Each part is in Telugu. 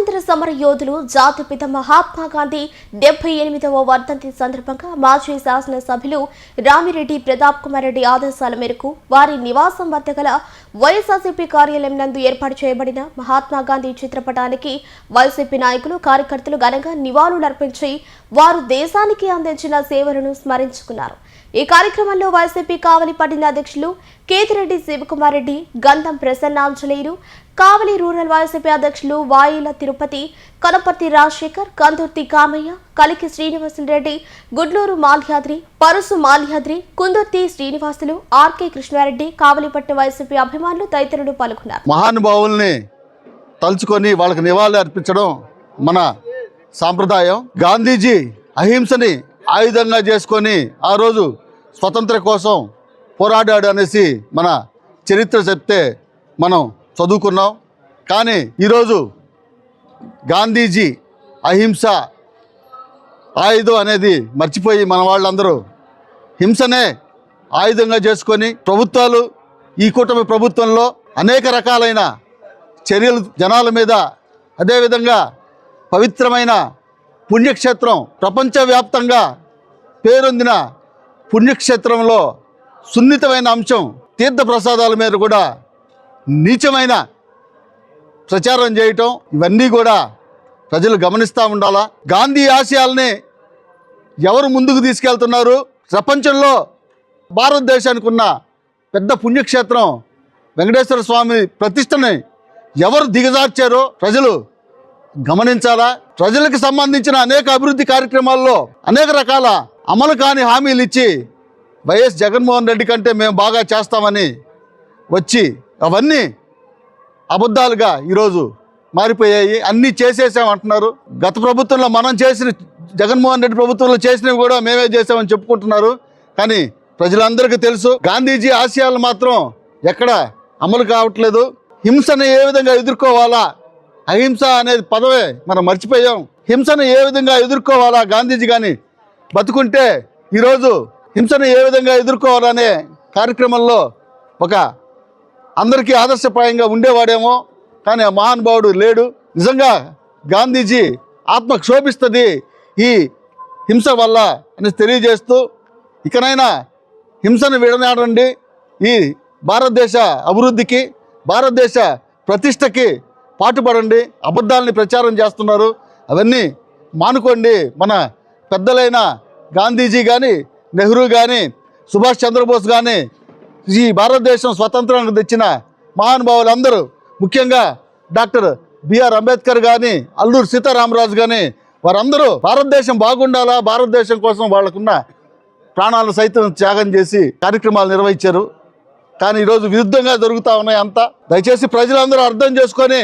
స్వాతంత్ర సమర యోధులు జాతిపిత మహాత్మా గాంధీ డెబ్బై ఎనిమిదవ వర్ధంతి సందర్భంగా మాజీ శాసనసభ్యులు రామిరెడ్డి ప్రతాప్ కుమార్ రెడ్డి ఆదేశాల మేరకు వారి నివాసం వద్ద గల వైఎస్ఆర్సీపీ కార్యాలయం నందు ఏర్పాటు చేయబడిన మహాత్మా గాంధీ చిత్రపటానికి వైసీపీ నాయకులు కార్యకర్తలు ఘనంగా నివాళులర్పించి వారు దేశానికి అందించిన సేవలను స్మరించుకున్నారు. ఈ కార్యక్రమంలో వైసీపీ కావలి పట్టిన అధ్యక్షులు కేతిరెడ్డి శివకుమార్ రెడ్డి గంధం ప్రసన్నాంజనేయులు కావలి రూరల్ వైసీపీ అధ్యక్షులు వాయిల Tirupati Kanaparthi Rajasekhar Kandurthi Kamaiah Kaliki Srinivasareddy Gudluru Malyadri Parusu Malyadri Kundurthi Srinivasulu R K Krishnareddy Kavalipattu YCP అభిమానులు తదితరులు పాల్గొన్నారు. మహానుభావుల్ని తలుచుకొని వాళ్ళకి నివాళులు అర్పించడం మన సాంప్రదాయం. గాంధీజీ అహింసని ఆయుధంగా చేసుకొని ఆ రోజు స్వతంత్ర కోసం పోరాడాడు అనేసి మన చరిత్ర చెప్తే మనం చదువుకున్నాం కానీ ఈరోజు గాంధీజీ అహింస ఆయుధం అనేది మర్చిపోయి మన వాళ్ళందరూ హింసనే ఆయుధంగా చేసుకొని ప్రభుత్వాలు ఈ కూటమి ప్రభుత్వంలో అనేక రకాలైన చర్యలు జనాల మీద అదేవిధంగా పవిత్రమైన పుణ్యక్షేత్రం ప్రపంచవ్యాప్తంగా పేరొందిన పుణ్యక్షేత్రంలో సున్నితమైన అంశం తీర్థప్రసాదాల మీద కూడా నీచమైన ప్రచారం చేయటం ఇవన్నీ కూడా ప్రజలు గమనిస్తూ ఉండాలా? గాంధీ ఆశయాల్ని ఎవరు ముందుకు తీసుకెళ్తున్నారు? ప్రపంచంలో భారతదేశానికి ఉన్న పెద్ద పుణ్యక్షేత్రం వెంకటేశ్వర స్వామి ప్రతిష్టని ఎవరు దిగజార్చారో ప్రజలు గమనించాలా? ప్రజలకు సంబంధించిన అనేక అభివృద్ధి కార్యక్రమాల్లో అనేక రకాల అమలు కాని హామీలు ఇచ్చి వైఎస్ జగన్మోహన్ రెడ్డి కంటే మేము బాగా చేస్తామని వచ్చి అవన్నీ అబద్ధాలుగా ఈరోజు మారిపోయాయి. అన్నీ చేసేసామంటున్నారు గత ప్రభుత్వంలో మనం చేసిన జగన్మోహన్ రెడ్డి ప్రభుత్వంలో చేసినవి కూడా మేమే చేసామని చెప్పుకుంటున్నారు. కానీ ప్రజలందరికీ తెలుసు గాంధీజీ ఆశయాలు మాత్రం ఎక్కడ అమలు కావట్లేదు. హింసను ఏ విధంగా ఎదుర్కోవాలా? అహింస అనేది పదవే మనం మర్చిపోయాం. హింసను ఏ విధంగా ఎదుర్కోవాలా? గాంధీజీ కానీ బతుకుంటే ఈరోజు హింసను ఏ విధంగా ఎదుర్కోవాలనే కార్యక్రమంలో ఒక అందరికీ ఆదర్శప్రాయంగా ఉండేవాడేమో కానీ ఆ మహానుభావుడు లేడు. నిజంగా గాంధీజీ ఆత్మ క్షోభిస్తుంది ఈ హింస వల్ల అని తెలియజేస్తూ ఇకనైనా హింసను విడనాడండి ఈ భారతదేశ అభివృద్ధికి భారతదేశ ప్రతిష్టకి పాటుపడండి. అబద్ధాలని ప్రచారం చేస్తున్నారు. అవన్నీ మానుకోండి. మన పెద్దలైన గాంధీజీ కానీ నెహ్రూ కానీ సుభాష్ చంద్రబోస్ కానీ ఈ భారతదేశం స్వతంత్రానికి తెచ్చిన మహానుభావులు అందరూ ముఖ్యంగా డాక్టర్ బిఆర్ అంబేద్కర్ కానీ అల్లూరు సీతారామరాజు కానీ వారందరూ భారతదేశం బాగుండాలా భారతదేశం కోసం వాళ్ళకున్న ప్రాణాలను సైతం త్యాగం చేసి కార్యక్రమాలు నిర్వహించారు. కానీ ఈరోజు విరుద్ధంగా జరుగుతూ ఉన్నాయి అంతా. దయచేసి ప్రజలందరూ అర్థం చేసుకొని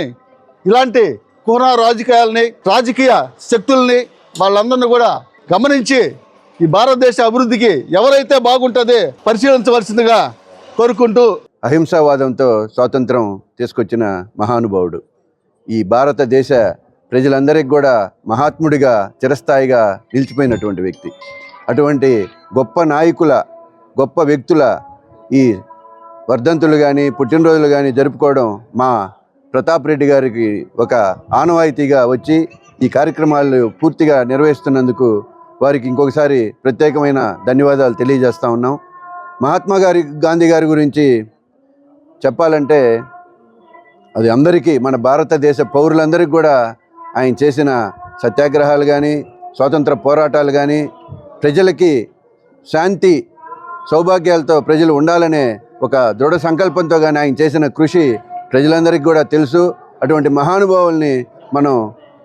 ఇలాంటి కుహనా రాజకీయాలని రాజకీయ శక్తుల్ని వాళ్ళందరినీ కూడా గమనించి ఈ భారతదేశ అభివృద్ధికి ఎవరైతే బాగుంటుందో పరిశీలించవలసిందిగా కోరుకుంటూ అహింసావాదంతో స్వాతంత్రం తీసుకొచ్చిన మహానుభావుడు. ఈ భారతదేశ ప్రజలందరికీ కూడా మహాత్ముడిగా చిరస్థాయిగా నిలిచిపోయినటువంటి వ్యక్తి. అటువంటి గొప్ప నాయకుల గొప్ప వ్యక్తుల ఈ వర్ధంతులు కానీ పుట్టినరోజులు కానీ జరుపుకోవడం మా ప్రతాప్ రెడ్డి గారికి ఒక ఆనవాయితీగా వచ్చి ఈ కార్యక్రమాలు పూర్తిగా నిర్వహిస్తున్నందుకు వారికి ఇంకొకసారి ప్రత్యేకమైన ధన్యవాదాలు తెలియజేస్తా ఉన్నాం. మహాత్మా గారి గాంధీ గారి గురించి చెప్పాలంటే అది అందరికీ మన భారతదేశ పౌరులందరికీ కూడా ఆయన చేసిన సత్యాగ్రహాలు కానీ స్వాతంత్ర పోరాటాలు కానీ ప్రజలకి శాంతి సౌభాగ్యాలతో ప్రజలు ఉండాలనే ఒక దృఢ సంకల్పంతో కానీ ఆయన చేసిన కృషి ప్రజలందరికీ కూడా తెలుసు. అటువంటి మహానుభావుల్ని మనం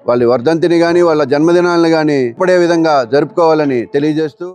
వాళ్ళ వర్ధంతిని కానీ వాళ్ళ జన్మదినాలను కానీ ఇప్పుడే విధంగా జరుపుకోవాలని తెలియజేస్తూ